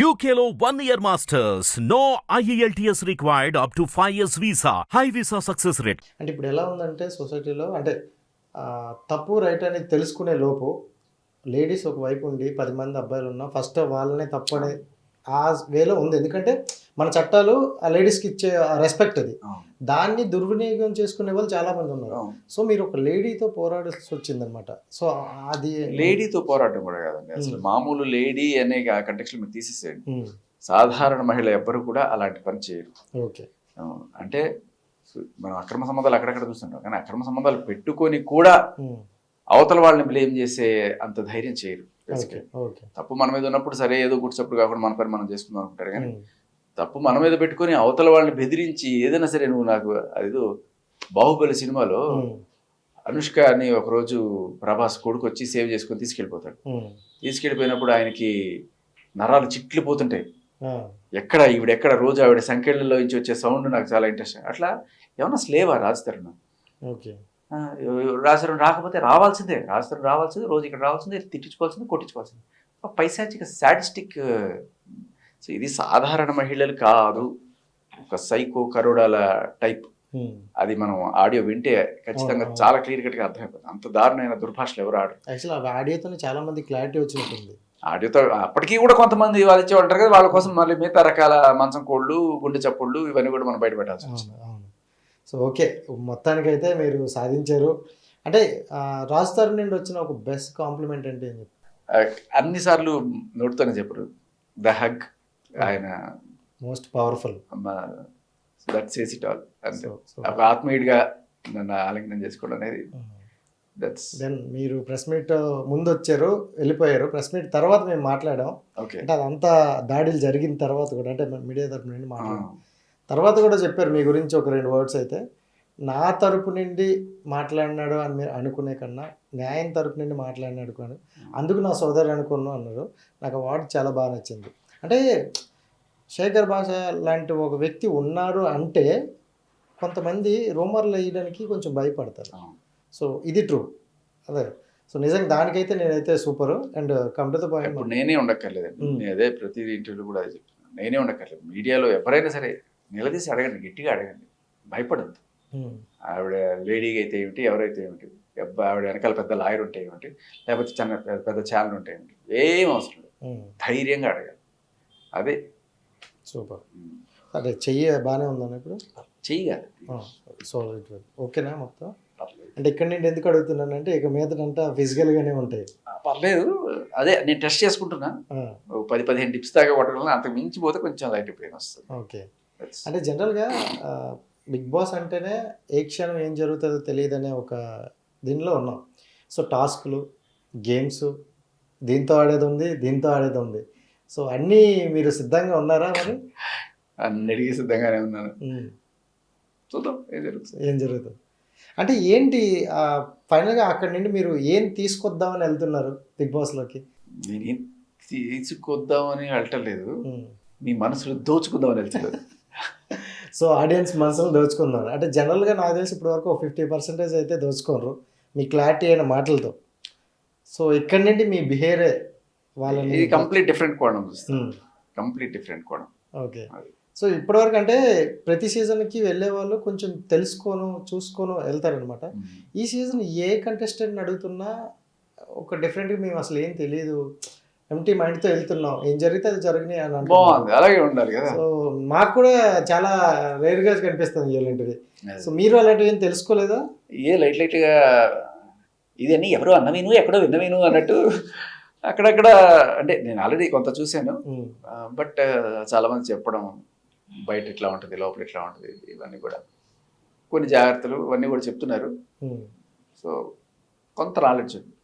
యూకేలో one year masters no IELTS required up to five years visa high visa success rate అంటే ఇప్పుడు ఎలా ఉందంటే సొసైటీలో అంటే తప్పు రైట్ అనేది తెలుసుకునే లోపు లేడీస్ ఒక వైపు ఉండి పది మంది అబ్బాయిలు ఉన్నా ఫస్ట్ వాళ్ళనే తప్పు అనే ఆ వేలో ఉంది. ఎందుకంటే మన చట్టాలు ఆ లేడీస్కి ఇచ్చే రెస్పెక్ట్ అది. దాన్ని దుర్వినియోగం చేసుకునే వాళ్ళు చాలా మంది ఉన్నారు. సో మీరు ఒక లేడీతో పోరాడాల్సి వచ్చిందనమాట సో అది లేడీతో పోరాటం కూడా కాదండి. అసలు. మామూలు లేడీ అనే కంటెక్స్ మీరు తీసేసేయండి. సాధారణ మహిళ ఎవ్వరు కూడా అలాంటి పని చేయరు. ఓకే. అంటే మనం అక్రమ సంబంధాలు అక్కడక్కడ చూస్తుంటాం. కానీ అక్రమ సంబంధాలు పెట్టుకొని కూడా అవతల వాళ్ళని బ్లేమ్ చేసే అంత ధైర్యం చేయరు. తప్పు మన మీద ఉన్నప్పుడు సరే ఏదో గుడిచప్పుడు కాకుండా మన పని మనం చేసుకుందాం అనుకుంటారు. కానీ తప్పు మన మీద పెట్టుకొని అవతల వాళ్ళని బెదిరించి ఏదైనా సరే నువ్వు నాకు అదేదో బాహుబలి సినిమాలో అనుష్క అని ఒకరోజు ప్రభాస్ కొడుకు వచ్చి సేవ్ చేసుకొని తీసుకెళ్ళిపోతాడు. తీసుకెళ్ళిపోయినప్పుడు ఆయనకి నరాలు చిట్లు పోతుంటాయి ఆ, ఎక్కడ ఈవిడ ఎక్కడ రోజు ఆవిడ సంఖ్యలలో నుంచి వచ్చే సౌండ్ నాకు చాలా ఇంట్రెస్ట్. అట్లా ఏమన్నా స్లేవా రాజతరుణ్? రాజతరుణ్ రాకపోతే రావాల్సిందే. రాజతరుణ్ రావాల్సిందే రోజు ఇక్కడ రావాల్సిందే తిట్టించుకోవాల్సిందే కొట్టించుకోవాల్సిందే. పైశాచిక సాడిస్టిక్ సో ఇది సాధారణ మహిళలు కాదు. ఒక సైకో కరోడాల టైప్. అది మనం ఆడియో వింటే ఖచ్చితంగా. చాలా క్లియర్ కట్గా అర్థమైపోతుంది. అంత దారుణమైన దుర్భాషలు ఎవరు ఆడరు. యాక్చువల్ ఆ ఆడియోతోనే చాలా మంది క్లారిటీ వచ్చినట్టుంది. ఆడియోతో అప్పటికీ కూడా కొంతమంది వాళ్ళు ఇచ్చే ఉంటారు కదా వాళ్ళ కోసం మళ్ళీ మిగతా రకాల మంచం కోళ్ళు గుండె చప్పుళ్ళు ఇవన్నీ కూడా మనం బయట పెట్టాల్సి అవును. So okay. మొత్తానికైతే మీరు సాధించారు. అంటే రాజ్ తరుణ్ నుండి వచ్చిన ఒక బెస్ట్ కాంప్లిమెంట్ అంటే ఏం అన్నిసార్లు నోటితోనే చెప్పరు. The hug. ఆయన most powerful. That says it all అంతే. ఒక ఆత్మీయుడిగా నన్ను ఆలింగనం చేసుకోవడం అనేది దట్స్ దెన్ మీరు ప్రెస్ మీట్ ముందు వచ్చారు వెళ్ళిపోయారు. ప్రెస్ మీట్ తర్వాత మేము మాట్లాడాం. ఓకే. అంటే అదంతా దాడులు జరిగిన తర్వాత కూడా అంటే మీడియా తరపు నుండి మాట్లాడాం. తర్వాత కూడా చెప్పారు మీ గురించి ఒక రెండు వర్డ్స్ అయితే. నా తరపు నుండి మాట్లాడినాడు అని మీరు అనుకునే కన్నా న్యాయం తరపు నుండి మాట్లాడినాడు కానీ అందుకు నా సోదరు అనుకున్నాను అన్నారు. నాకు ఆ వర్డ్ చాలా బాగా నచ్చింది. అంటే శేఖర్ భాష లాంటి ఒక వ్యక్తి ఉన్నారు అంటే కొంతమంది రూమర్లు వేయడానికి కొంచెం భయపడతారు. సో ఇది ట్రూ అదే. సో నిజంగా దానికైతే నేనైతే super. And come to the ఇప్పుడు పాయింట్ నేనే ఉండక్కర్లేదండి. Hmm. నేను అదే ప్రతి ఇంటర్వ్యూ కూడా అదే చెప్తున్నాను. నేనే ఉండక్కర్లేదు. మీడియాలో ఎవరైనా సరే నిలదీసి అడగండి. గట్టిగా అడగండి. భయపడద్దు. ఆవిడ లేడీగా అయితే ఏమిటి ఎవరైతే ఏమిటి ఆవిడ వెనకాల పెద్ద లాయర్ ఉంటే ఏమిటి లేకపోతే చిన్న పెద్ద పెద్ద ఛానల్ ఉంటే ఏమిటి ఏం అవసరం లేదు. ధైర్యంగా అడగాలి. అదే సూపర్. అదే చెయ్యి బాగానే ఉందని ఇప్పుడు? చెయ్యాలి సో ఇట్ ఓకేనా మొత్తం? అంటే ఇక్కడ నుండి ఎందుకు అడుగుతున్నానంటే ఇక మీదటంతా ఫిజికల్గానే ఉంటాయి. పర్లేదు. అదే నేను టెస్ట్ చేసుకుంటున్నా. పది పదిహేను టిప్స్ దాకా కొట్టడం అంతకు మించిపోతే కొంచెం లైట్ పెయిన్ వస్తుంది. ఓకే. అంటే జనరల్గా బిగ్ బాస్ అంటేనే ఏ క్షణం ఏం జరుగుతుందో తెలియదనే ఒక దీనిలో ఉన్నాం. సో టాస్క్లు గేమ్స్ దీంతో ఆడేది ఉంది దీంతో ఆడేది ఉంది. సో అన్నీ మీరు సిద్ధంగా ఉన్నారా మరి? అన్నిటికీ సిద్ధంగానే ఉన్నాను. చూద్దాం ఏం జరుగుతుంది. ఏం జరుగుతుంది? అంటే ఏంటి ఫైనల్గా అక్కడి నుండి మీరు ఏం తీసుకొద్దామని వెళ్తున్నారు బిగ్ బాస్లోకి? నేనేం తీసుకొద్దామని వెళ్ళటలేదు. మీ మనసులో దోచుకుందామని వెళ్తలేదు సో ఆడియన్స్ మనసును దోచుకున్నారు అంటే జనరల్గా నాకు తెలిసి ఇప్పటి వరకు ఫిఫ్టీ పర్సెంటేజ్ అయితే దోచుకోరు మీ క్లారిటీ అయిన మాటలతో. సో ఇక్కడి నుండి మీ బిహేవియరే వాళ్ళని ఇది కంప్లీట్ డిఫరెంట్ కోణం కంప్లీట్ డిఫరెంట్ కోణం. ఓకే. సో ఇప్పటివరకు అంటే ప్రతి సీజన్కి వెళ్ళే వాళ్ళు కొంచెం తెలుసుకోను చూసుకోను వెళ్తారనమాట ఈ సీజన్ ఏ కంటెస్టెంట్ అడుగుతున్నా ఒక డిఫరెంట్గా మేము అసలు ఏం తెలియదు ఎంటీ మైండ్తో వెళ్తున్నాం. ఏం జరిగితే అది జరిగినాయి అని. బాగుంది. అలాగే ఉండాలి కదా. సో మాకు కూడా చాలా రేర్గా కనిపిస్తుంది ఇలాంటివి. సో మీరు అలాంటివి ఏం తెలుసుకోలేదా? ఏ లైట్ లైట్గా ఇదన్నీ ఎవరో అన్న విను ఎక్కడో విన్న విను అన్నట్టు అక్కడక్కడ అంటే నేను ఆల్రెడీ కొంత చూశాను. బట్ చాలా మంది చెప్పడం బయట ఇట్లా ఉంటుంది లోపల ఇట్లా ఉంటుంది ఇవన్నీ కూడా. కొన్ని జాగ్రత్తలు ఇవన్నీ కూడా చెప్తున్నారు. సో కొంత నాలెడ్జ్ ఉంది.